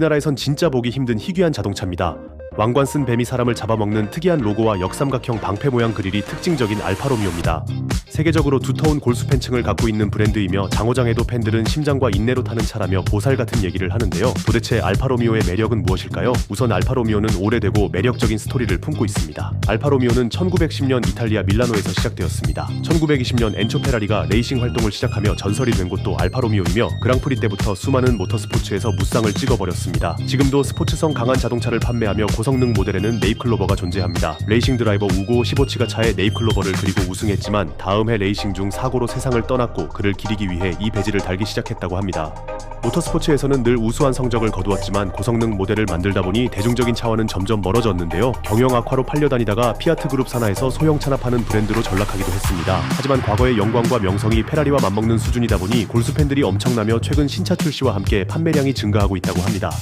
우리나라에선 진짜 보기 힘든 희귀한 자동차입니다. 왕관 쓴 뱀이 사람을 잡아먹는 특이한 로고와 역삼각형 방패 모양 그릴이 특징적인 알파로미오입니다. 세계적으로 두터운 골수 팬층을 갖고 있는 브랜드이며 장호장에도 팬들은 심장과 인내로 타는 차라며 보살 같은 얘기를 하는데요. 도대체 알파로미오의 매력은 무엇일까요? 우선 알파로미오는 오래되고 매력적인 스토리를 품고 있습니다. 알파로미오는 1910년 이탈리아 밀라노에서 시작되었습니다. 1920년 엔초 페라리가 레이싱 활동을 시작하며 전설이 된 곳도 알파로미오이며 그랑프리 때부터 수많은 모터스포츠에서 무쌍을 찍어버렸습니다. 지금도 스포츠성 강한 자동차를 판매하며 고성능 모델에는 네잎클로버가 존재합니다. 레이싱 드라이버 우고 15치가 차에 네잎클로버를 그리고 우승했지만 다음 해 레이싱 중 사고로 세상을 떠났고 그를 기리기 위해 이 배지를 달기 시작했다고 합니다. 모터스포츠에서는 늘 우수한 성적을 거두었지만 고성능 모델을 만들다 보니 대중적인 차와는 점점 멀어졌는데요. 경영 악화로 팔려다니다가 피아트 그룹 산하에서 소형 찬압하는 브랜드로 전락하기도 했습니다. 하지만 과거의 영광과 명성이 페라리와 맞먹는 수준이다 보니 골수 팬들이 엄청나며 최근 신차 출시와 함께 판매량이 증가하고 있다고 합니다.